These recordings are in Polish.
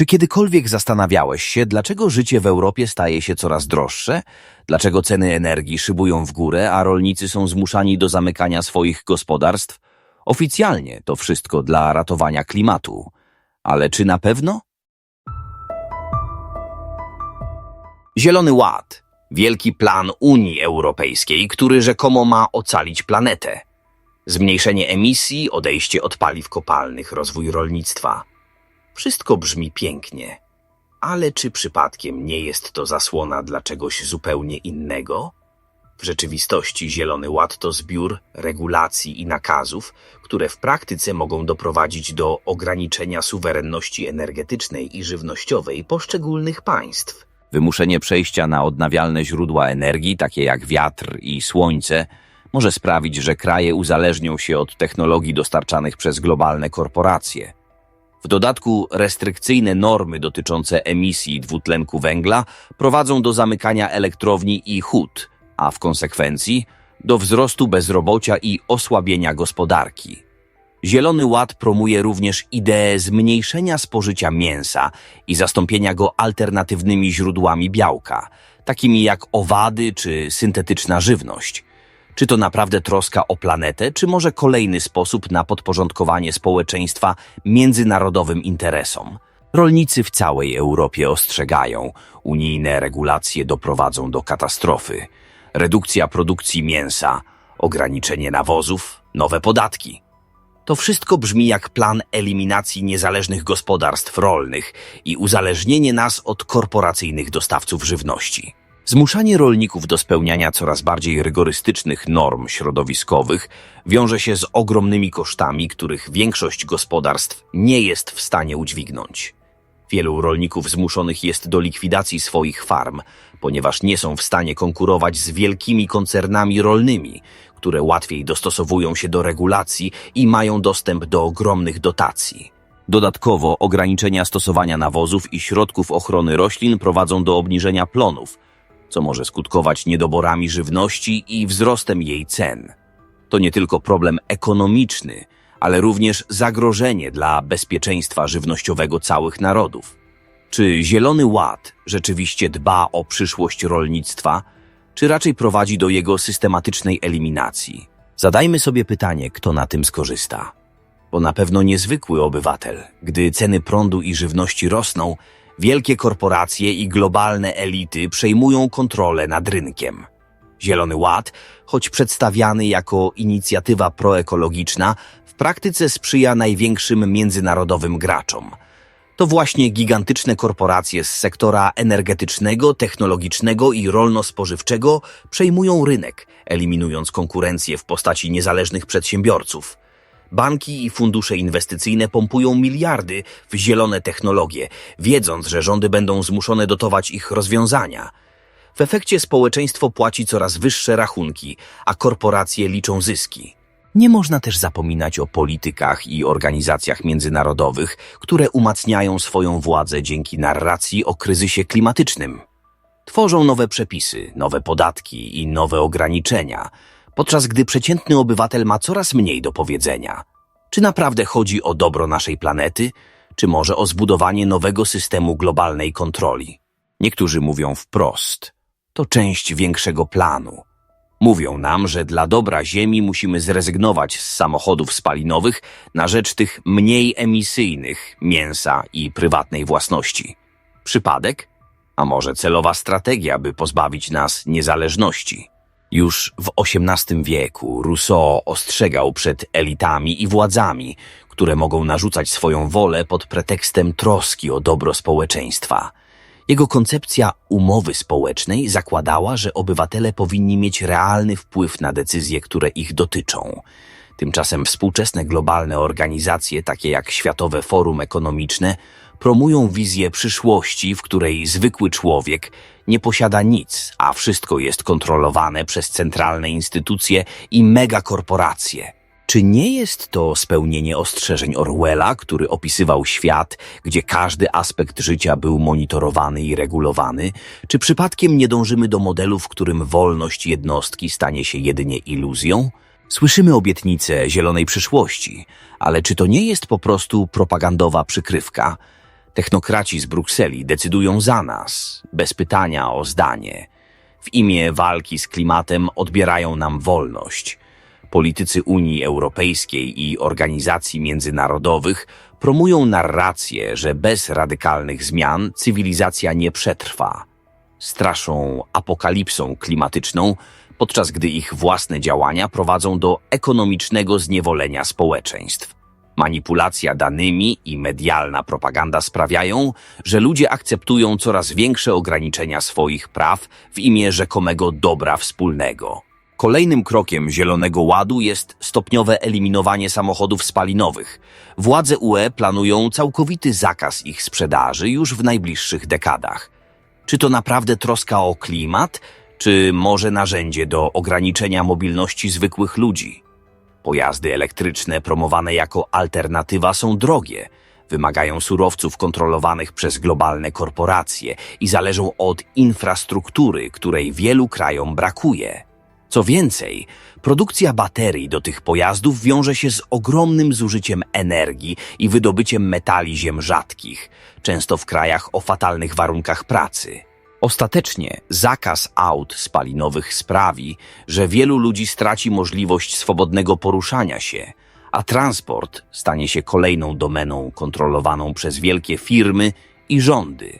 Czy kiedykolwiek zastanawiałeś się, dlaczego życie w Europie staje się coraz droższe? Dlaczego ceny energii szybują w górę, a rolnicy są zmuszani do zamykania swoich gospodarstw? Oficjalnie to wszystko dla ratowania klimatu. Ale czy na pewno? Zielony Ład. Wielki plan Unii Europejskiej, który rzekomo ma ocalić planetę. Zmniejszenie emisji, odejście od paliw kopalnych, rozwój rolnictwa. Wszystko brzmi pięknie. Ale czy przypadkiem nie jest to zasłona dla czegoś zupełnie innego? W rzeczywistości Zielony Ład to zbiór regulacji i nakazów, które w praktyce mogą doprowadzić do ograniczenia suwerenności energetycznej i żywnościowej poszczególnych państw. Wymuszenie przejścia na odnawialne źródła energii, takie jak wiatr i słońce, może sprawić, że kraje uzależnią się od technologii dostarczanych przez globalne korporacje. W dodatku restrykcyjne normy dotyczące emisji dwutlenku węgla prowadzą do zamykania elektrowni i hut, a w konsekwencji do wzrostu bezrobocia i osłabienia gospodarki. Zielony Ład promuje również ideę zmniejszenia spożycia mięsa i zastąpienia go alternatywnymi źródłami białka, takimi jak owady czy syntetyczna żywność. Czy to naprawdę troska o planetę, czy może kolejny sposób na podporządkowanie społeczeństwa międzynarodowym interesom? Rolnicy w całej Europie ostrzegają, unijne regulacje doprowadzą do katastrofy. Redukcja produkcji mięsa, ograniczenie nawozów, nowe podatki. To wszystko brzmi jak plan eliminacji niezależnych gospodarstw rolnych i uzależnienie nas od korporacyjnych dostawców żywności. Zmuszanie rolników do spełniania coraz bardziej rygorystycznych norm środowiskowych wiąże się z ogromnymi kosztami, których większość gospodarstw nie jest w stanie udźwignąć. Wielu rolników zmuszonych jest do likwidacji swoich farm, ponieważ nie są w stanie konkurować z wielkimi koncernami rolnymi, które łatwiej dostosowują się do regulacji i mają dostęp do ogromnych dotacji. Dodatkowo ograniczenia stosowania nawozów i środków ochrony roślin prowadzą do obniżenia plonów, co może skutkować niedoborami żywności i wzrostem jej cen. To nie tylko problem ekonomiczny, ale również zagrożenie dla bezpieczeństwa żywnościowego całych narodów. Czy Zielony Ład rzeczywiście dba o przyszłość rolnictwa, czy raczej prowadzi do jego systematycznej eliminacji? Zadajmy sobie pytanie, kto na tym skorzysta. Bo na pewno niezwykły obywatel, gdy ceny prądu i żywności rosną, wielkie korporacje i globalne elity przejmują kontrolę nad rynkiem. Zielony Ład, choć przedstawiany jako inicjatywa proekologiczna, w praktyce sprzyja największym międzynarodowym graczom. To właśnie gigantyczne korporacje z sektora energetycznego, technologicznego i rolno-spożywczego przejmują rynek, eliminując konkurencję w postaci niezależnych przedsiębiorców. Banki i fundusze inwestycyjne pompują miliardy w zielone technologie, wiedząc, że rządy będą zmuszone dotować ich rozwiązania. W efekcie społeczeństwo płaci coraz wyższe rachunki, a korporacje liczą zyski. Nie można też zapominać o politykach i organizacjach międzynarodowych, które umacniają swoją władzę dzięki narracji o kryzysie klimatycznym. Tworzą nowe przepisy, nowe podatki i nowe ograniczenia, podczas gdy przeciętny obywatel ma coraz mniej do powiedzenia. Czy naprawdę chodzi o dobro naszej planety, czy może o zbudowanie nowego systemu globalnej kontroli? Niektórzy mówią wprost, to część większego planu. Mówią nam, że dla dobra Ziemi musimy zrezygnować z samochodów spalinowych na rzecz tych mniej emisyjnych mięsa i prywatnej własności. Przypadek? A może celowa strategia, by pozbawić nas niezależności? Już w XVIII wieku Rousseau ostrzegał przed elitami i władzami, które mogą narzucać swoją wolę pod pretekstem troski o dobro społeczeństwa. Jego koncepcja umowy społecznej zakładała, że obywatele powinni mieć realny wpływ na decyzje, które ich dotyczą. Tymczasem współczesne globalne organizacje, takie jak Światowe Forum Ekonomiczne, promują wizję przyszłości, w której zwykły człowiek nie posiada nic, a wszystko jest kontrolowane przez centralne instytucje i megakorporacje. Czy nie jest to spełnienie ostrzeżeń Orwella, który opisywał świat, gdzie każdy aspekt życia był monitorowany i regulowany? Czy przypadkiem nie dążymy do modelu, w którym wolność jednostki stanie się jedynie iluzją? Słyszymy obietnice zielonej przyszłości, ale czy to nie jest po prostu propagandowa przykrywka? Technokraci z Brukseli decydują za nas, bez pytania o zdanie. W imię walki z klimatem odbierają nam wolność. Politycy Unii Europejskiej i organizacji międzynarodowych promują narrację, że bez radykalnych zmian cywilizacja nie przetrwa. Straszą apokalipsą klimatyczną, podczas gdy ich własne działania prowadzą do ekonomicznego zniewolenia społeczeństw. Manipulacja danymi i medialna propaganda sprawiają, że ludzie akceptują coraz większe ograniczenia swoich praw w imię rzekomego dobra wspólnego. Kolejnym krokiem Zielonego Ładu jest stopniowe eliminowanie samochodów spalinowych. Władze UE planują całkowity zakaz ich sprzedaży już w najbliższych dekadach. Czy to naprawdę troska o klimat, czy może narzędzie do ograniczenia mobilności zwykłych ludzi? Pojazdy elektryczne promowane jako alternatywa są drogie, wymagają surowców kontrolowanych przez globalne korporacje i zależą od infrastruktury, której wielu krajom brakuje. Co więcej, produkcja baterii do tych pojazdów wiąże się z ogromnym zużyciem energii i wydobyciem metali ziem rzadkich, często w krajach o fatalnych warunkach pracy. Ostatecznie zakaz aut spalinowych sprawi, że wielu ludzi straci możliwość swobodnego poruszania się, a transport stanie się kolejną domeną kontrolowaną przez wielkie firmy i rządy.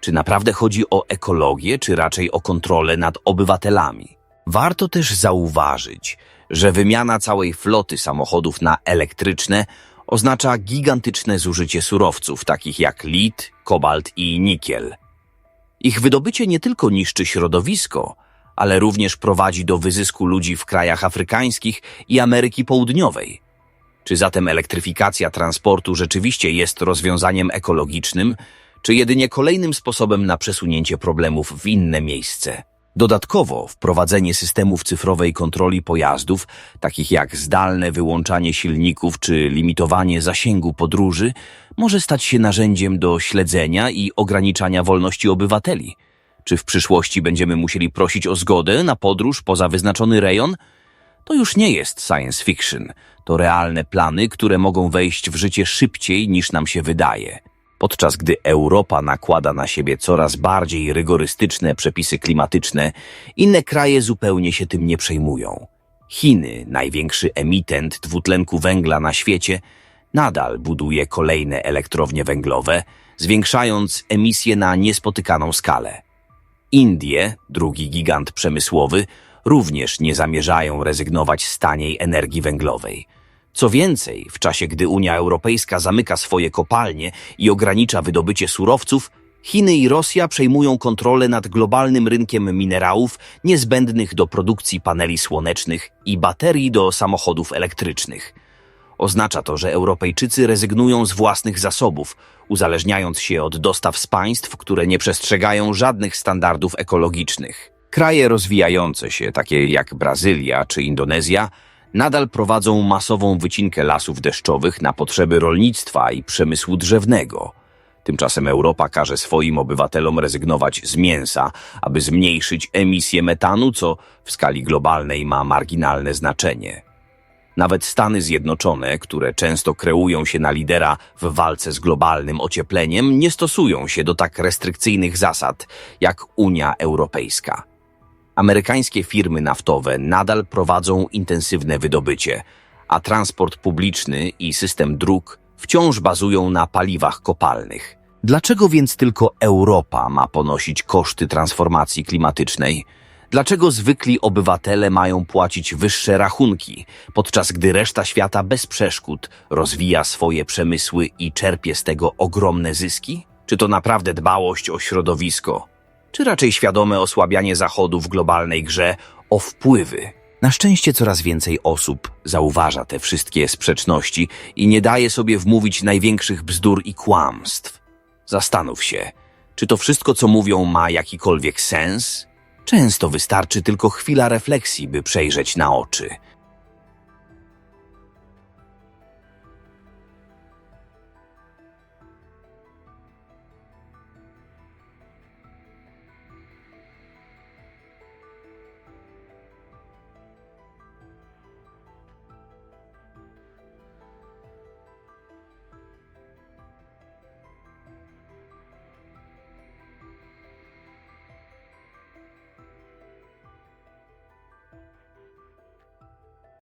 Czy naprawdę chodzi o ekologię, czy raczej o kontrolę nad obywatelami? Warto też zauważyć, że wymiana całej floty samochodów na elektryczne oznacza gigantyczne zużycie surowców takich jak lit, kobalt i nikiel. Ich wydobycie nie tylko niszczy środowisko, ale również prowadzi do wyzysku ludzi w krajach afrykańskich i Ameryki Południowej. Czy zatem elektryfikacja transportu rzeczywiście jest rozwiązaniem ekologicznym, czy jedynie kolejnym sposobem na przesunięcie problemów w inne miejsce? Dodatkowo wprowadzenie systemów cyfrowej kontroli pojazdów, takich jak zdalne wyłączanie silników czy limitowanie zasięgu podróży, może stać się narzędziem do śledzenia i ograniczania wolności obywateli. Czy w przyszłości będziemy musieli prosić o zgodę na podróż poza wyznaczony rejon? To już nie jest science fiction, to realne plany, które mogą wejść w życie szybciej niż nam się wydaje. Podczas gdy Europa nakłada na siebie coraz bardziej rygorystyczne przepisy klimatyczne, inne kraje zupełnie się tym nie przejmują. Chiny, największy emitent dwutlenku węgla na świecie, nadal buduje kolejne elektrownie węglowe, zwiększając emisje na niespotykaną skalę. Indie, drugi gigant przemysłowy, również nie zamierzają rezygnować z taniej energii węglowej. Co więcej, w czasie gdy Unia Europejska zamyka swoje kopalnie i ogranicza wydobycie surowców, Chiny i Rosja przejmują kontrolę nad globalnym rynkiem minerałów niezbędnych do produkcji paneli słonecznych i baterii do samochodów elektrycznych. Oznacza to, że Europejczycy rezygnują z własnych zasobów, uzależniając się od dostaw z państw, które nie przestrzegają żadnych standardów ekologicznych. Kraje rozwijające się, takie jak Brazylia czy Indonezja, nadal prowadzą masową wycinkę lasów deszczowych na potrzeby rolnictwa i przemysłu drzewnego. Tymczasem Europa każe swoim obywatelom rezygnować z mięsa, aby zmniejszyć emisję metanu, co w skali globalnej ma marginalne znaczenie. Nawet Stany Zjednoczone, które często kreują się na lidera w walce z globalnym ociepleniem, nie stosują się do tak restrykcyjnych zasad jak Unia Europejska. Amerykańskie firmy naftowe nadal prowadzą intensywne wydobycie, a transport publiczny i system dróg wciąż bazują na paliwach kopalnych. Dlaczego więc tylko Europa ma ponosić koszty transformacji klimatycznej? Dlaczego zwykli obywatele mają płacić wyższe rachunki, podczas gdy reszta świata bez przeszkód rozwija swoje przemysły i czerpie z tego ogromne zyski? Czy to naprawdę dbałość o środowisko? Czy raczej świadome osłabianie Zachodu w globalnej grze o wpływy? Na szczęście coraz więcej osób zauważa te wszystkie sprzeczności i nie daje sobie wmówić największych bzdur i kłamstw. Zastanów się, czy to wszystko, co mówią, ma jakikolwiek sens? Często wystarczy tylko chwila refleksji, by przejrzeć na oczy.